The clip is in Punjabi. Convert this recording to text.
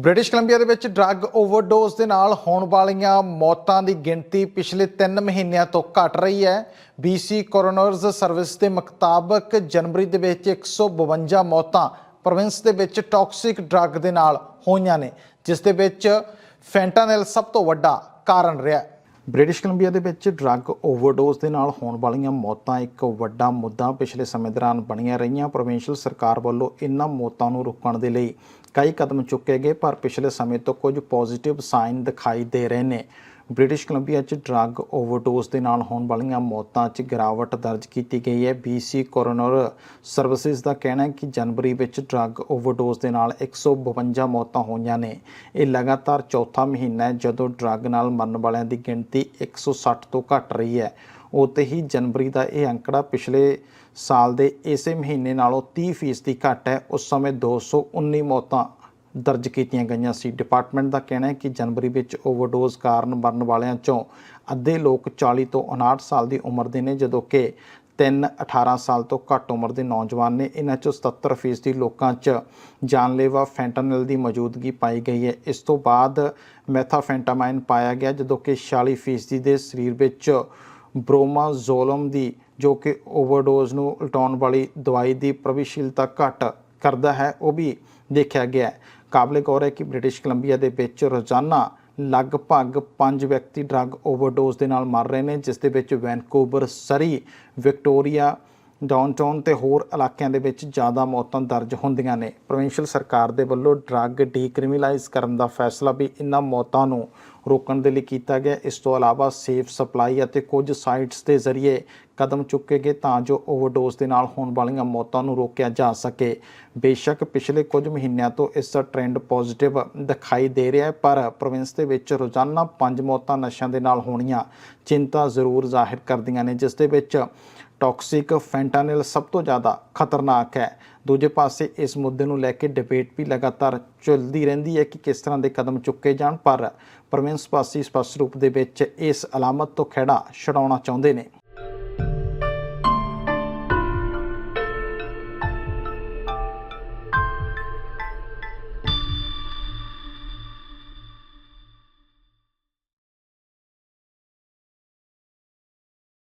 ਬ੍ਰਿਟਿਸ਼ ਕੋਲੰਬੀਆ ਦੇ ਵਿੱਚ ਡਰੱਗ ਓਵਰਡੋਜ਼ ਦੇ ਨਾਲ ਹੋਣ ਵਾਲੀਆਂ ਮੌਤਾਂ ਦੀ ਗਿਣਤੀ ਪਿਛਲੇ 3 ਮਹੀਨਿਆਂ ਤੋਂ ਘਟ ਰਹੀ ਹੈ। BC ਕੋਰੋਨਰਜ਼ ਸਰਵਿਸ ਦੇ ਮੁਤਾਬਕ ਜਨਵਰੀ ਦੇ ਵਿੱਚ 152 ਮੌਤਾਂ ਪ੍ਰੋਵਿੰਸ ਦੇ ਵਿੱਚ ਟੌਕਸਿਕ ਡਰੱਗ ਦੇ ਨਾਲ ਹੋਈਆਂ ਨੇ, ਜਿਸ ਦੇ ਵਿੱਚ ਫੈਂਟਾਨਿਲ ਸਭ ਤੋਂ ਵੱਡਾ ਕਾਰਨ ਰਿਹਾ। ਬ੍ਰਿਟਿਸ਼ ਕੋਲੰਬੀਆ ਦੇ ਵਿੱਚ ਡਰੱਗ ਓਵਰਡੋਜ਼ ਦੇ ਨਾਲ ਹੋਣ ਵਾਲੀਆਂ ਮੌਤਾਂ ਇੱਕ ਵੱਡਾ ਮੁੱਦਾ ਪਿਛਲੇ ਸਮੇਂ ਦੌਰਾਨ ਬਣੀਆਂ ਰਹੀਆਂ। ਪ੍ਰੋਵਿੰਸ਼ੀਅਲ ਸਰਕਾਰ ਵੱਲੋਂ ਇਨ੍ਹਾਂ ਮੌਤਾਂ ਨੂੰ ਰੋਕਣ ਦੇ ਲਈ ਕਈ ਕਦਮ ਚੁੱਕੇ ਗਏ, ਪਰ ਪਿਛਲੇ ਸਮੇਂ ਤੋਂ ਕੁਝ ਪੋਜ਼ਿਟਿਵ ਸਾਈਨ ਦਿਖਾਈ ਦੇ ਰਹੇ ਨੇ। ਬ੍ਰਿਟਿਸ਼ ਕੋਲੰਬੀਆ 'ਚ ਡਰੱਗ ਓਵਰਡੋਜ਼ ਦੇ ਨਾਲ ਹੋਣ ਵਾਲੀਆਂ ਮੌਤਾਂ 'ਚ ਗਿਰਾਵਟ ਦਰਜ ਕੀਤੀ ਗਈ ਹੈ। BC ਕੋਰੋਨਰ ਸਰਵਿਸਿਜ਼ ਦਾ ਕਹਿਣਾ ਹੈ ਕਿ ਜਨਵਰੀ ਵਿੱਚ ਡਰੱਗ ਓਵਰਡੋਜ਼ ਦੇ ਨਾਲ 152 ਮੌਤਾਂ ਹੋਈਆਂ ਨੇ। ਇਹ ਲਗਾਤਾਰ ਚੌਥਾ ਮਹੀਨਾ ਹੈ ਜਦੋਂ ਡਰੱਗ ਨਾਲ ਮਰਨ ਵਾਲਿਆਂ ਦੀ ਗਿਣਤੀ 160 ਤੋਂ ਘਟ ਰਹੀ ਹੈ। ਉਤੇ ਹੀ ਜਨਵਰੀ ਦਾ ਇਹ ਅੰਕੜਾ ਪਿਛਲੇ ਸਾਲ ਦੇ ਇਸੇ ਮਹੀਨੇ ਨਾਲੋਂ 30% ਘੱਟ ਹੈ। ਉਸ ਸਮੇਂ 219 ਮੌਤਾਂ ਦਰਜ ਕੀਤੀਆਂ ਗਈਆਂ ਸੀ। ਡਿਪਾਰਟਮੈਂਟ ਦਾ ਕਹਿਣਾ ਹੈ ਕਿ ਜਨਵਰੀ ਵਿੱਚ ਓਵਰਡੋਜ਼ ਕਾਰਨ ਮਰਨ ਵਾਲਿਆਂ ਚੋਂ ਅੱਧੇ ਲੋਕ 40 ਤੋਂ 59 ਸਾਲ ਦੀ ਉਮਰ ਦੇ ਨੇ, ਜਦੋਂ ਕਿ 3 18 ਸਾਲ ਤੋਂ ਘੱਟ ਉਮਰ ਦੇ ਨੌਜਵਾਨ ਨੇ। ਇਹਨਾਂ ਚੋਂ 77% ਦੀ ਲੋਕਾਂ 'ਚ ਜਾਨਲੇਵਾ ਫੈਂਟਾਨਿਲ ਦੀ ਮੌਜੂਦਗੀ ਪਾਈ ਗਈ ਹੈ। ਇਸ ਤੋਂ ਬਾਅਦ ਮੈਥਾਫੈਂਟਾਮਾਈਨ ਪਾਇਆ ਗਿਆ, ਜਦੋਂ ਕਿ 46% ਦੇ ਸਰੀਰ ਵਿੱਚ ਬ੍ਰੋਮਾਜ਼ੋਲਮ ਦੀ, ਜੋ ਕਿ ਓਵਰਡੋਜ਼ ਨੂੰ ਉਲਟਾਉਣ ਵਾਲੀ ਦਵਾਈ ਦੀ ਪ੍ਰਭਾਵਸ਼ੀਲਤਾ ਘੱਟ ਕਰਦਾ ਹੈ, ਉਹ ਵੀ ਦੇਖਿਆ ਗਿਆ ਕਾਬਲੇ ਗੌਰ ਹੈ ਕਿ ਬ੍ਰਿਟਿਸ਼ ਕੋਲੰਬੀਆ ਦੇ ਵਿੱਚ ਰੋਜ਼ਾਨਾ ਲਗਭਗ 5 ਵਿਅਕਤੀ ਡਰੱਗ ਓਵਰਡੋਜ਼ ਦੇ ਨਾਲ ਮਰ ਰਹੇ ਨੇ, ਜਿਸ ਦੇ ਵਿੱਚ ਵੈਨਕੂਵਰ, ਸਰੀ, ਵਿਕਟੋਰੀਆ, ਡਾਊਨਟਾਊਨ ਤੇ ਹੋਰ ਇਲਾਕਿਆਂ ਦੇ ਵਿੱਚ ਜ਼ਿਆਦਾ ਮੌਤਾਂ ਦਰਜ ਹੁੰਦੀਆਂ ਨੇ। ਪ੍ਰੋਵਿੰਸ਼ੀਅਲ ਸਰਕਾਰ ਦੇ ਵੱਲੋਂ ਡਰੱਗ ਡੀਕ੍ਰਿਮੀਨਲਾਈਜ਼ ਕਰਨ ਦਾ ਫੈਸਲਾ ਵੀ ਇਨ੍ਹਾਂ ਮੌਤਾਂ ਨੂੰ ਰੋਕਣ ਦੇ ਲਈ ਕੀਤਾ ਗਿਆ। ਇਸ ਤੋਂ ਇਲਾਵਾ ਸੇਫ ਸਪਲਾਈ ਅਤੇ ਕੁਝ ਸਾਈਟਸ ਦੇ ਜ਼ਰੀਏ ਕਦਮ ਚੁੱਕੇ ਗਏ ਤਾਂ ਜੋ ਓਵਰਡੋਜ਼ ਦੇ ਨਾਲ ਹੋਣ ਵਾਲੀਆਂ ਮੌਤਾਂ ਨੂੰ ਰੋਕਿਆ ਜਾ ਸਕੇ। ਬੇਸ਼ੱਕ ਪਿਛਲੇ ਕੁਝ ਮਹੀਨਿਆਂ ਤੋਂ ਇਸ ਦਾ ਟ੍ਰੈਂਡ ਪੋਜ਼ਿਟਿਵ ਦਿਖਾਈ ਦੇ ਰਿਹਾ ਹੈ, ਪਰ ਪ੍ਰੋਵਿੰਸ ਦੇ ਵਿੱਚ ਰੋਜ਼ਾਨਾ 5 ਮੌਤਾਂ ਨਸ਼ਿਆਂ ਦੇ ਨਾਲ ਹੋਣੀਆਂ ਚਿੰਤਾ ਜ਼ਰੂਰ ਜ਼ਾਹਿਰ ਕਰਦੀਆਂ ਨੇ, ਜਿਸ ਦੇ ਵਿੱਚ ਟੌਕਸਿਕ ਫੈਂਟਾਨਿਲ ਸਭ ਤੋਂ ਜ਼ਿਆਦਾ ਖਤਰਨਾਕ ਹੈ। ਦੂਜੇ ਪਾਸੇ ਇਸ ਮੁੱਦੇ ਨੂੰ ਲੈ ਕੇ ਡਿਬੇਟ ਵੀ ਲਗਾਤਾਰ ਚੱਲਦੀ ਰਹਿੰਦੀ ਹੈ ਕਿ ਕਿਸ ਤਰ੍ਹਾਂ ਦੇ ਕਦਮ ਚੁੱਕੇ ਜਾਣ, ਪਰ ਪ੍ਰੋਵਿੰਸ ਵਾਸੀ ਸਪਸ਼ਟ ਰੂਪ ਦੇ ਵਿੱਚ ਇਸ ਅਲਾਮਤ ਤੋਂ ਖਹਿੜਾ ਛਡਾਉਣਾ ਚਾਹੁੰਦੇ ਨੇ।